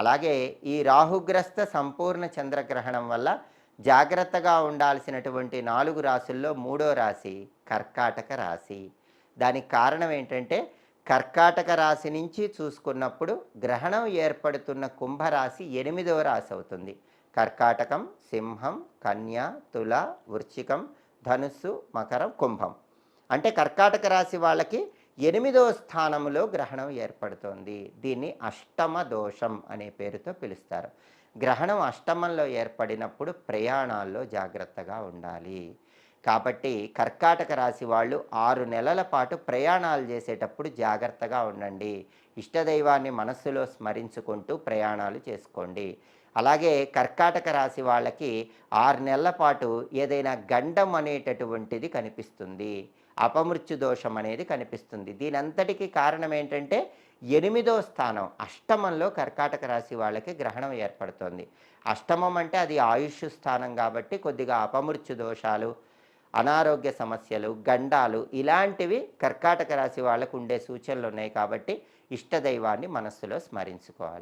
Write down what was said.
అలాగే ఈ రాహుగ్రస్త సంపూర్ణ చంద్రగ్రహణం వల్ల జాగ్రత్తగా ఉండాల్సినటువంటి నాలుగు రాశుల్లో మూడో రాశి కర్కాటక రాశి. దానికి కారణం ఏంటంటే కర్కాటక రాశి నుంచి చూసుకున్నప్పుడు గ్రహణం ఏర్పడుతున్న కుంభరాశి ఎనిమిదవ రాశి అవుతుంది. కర్కాటకం సింహం కన్య తుల వృశ్చికం ధనుస్సు మకరం కుంభం. అంటే కర్కాటక రాశి వాళ్ళకి ఎనిమిదవ స్థానంలో గ్రహణం ఏర్పడుతోంది. దీన్ని అష్టమ దోషం అనే పేరుతో పిలుస్తారు. గ్రహణం అష్టమంలో ఏర్పడినప్పుడు ప్రయాణాల్లో జాగ్రత్తగా ఉండాలి. కాబట్టి కర్కాటక రాశి వాళ్ళు ఆరు నెలల పాటు ప్రయాణాలు చేసేటప్పుడు జాగ్రత్తగా ఉండండి. ఇష్టదైవాన్ని మనస్సులో స్మరించుకుంటూ ప్రయాణాలు చేసుకోండి. అలాగే కర్కాటక రాశి వాళ్ళకి ఆరు నెలల పాటు ఏదైనా గండం అనేటటువంటిది కనిపిస్తుంది. అపమృత్యు దోషం అనేది కనిపిస్తుంది. దీనంతటికీ కారణం ఏంటంటే ఎనిమిదో స్థానం అష్టమంలో కర్కాటక రాశి వాళ్ళకి గ్రహణం ఏర్పడుతుంది. అష్టమం అంటే అది ఆయుష్ స్థానం కాబట్టి కొద్దిగా అపమృత్యు దోషాలు అనారోగ్య సమస్యలు గండాలు ఇలాంటివి కర్కాటక రాశి వాళ్ళకు ఉండే సూచనలు ఉన్నాయి కాబట్టి ఇష్టదైవాన్ని మనస్సులో స్మరించుకోవాలి.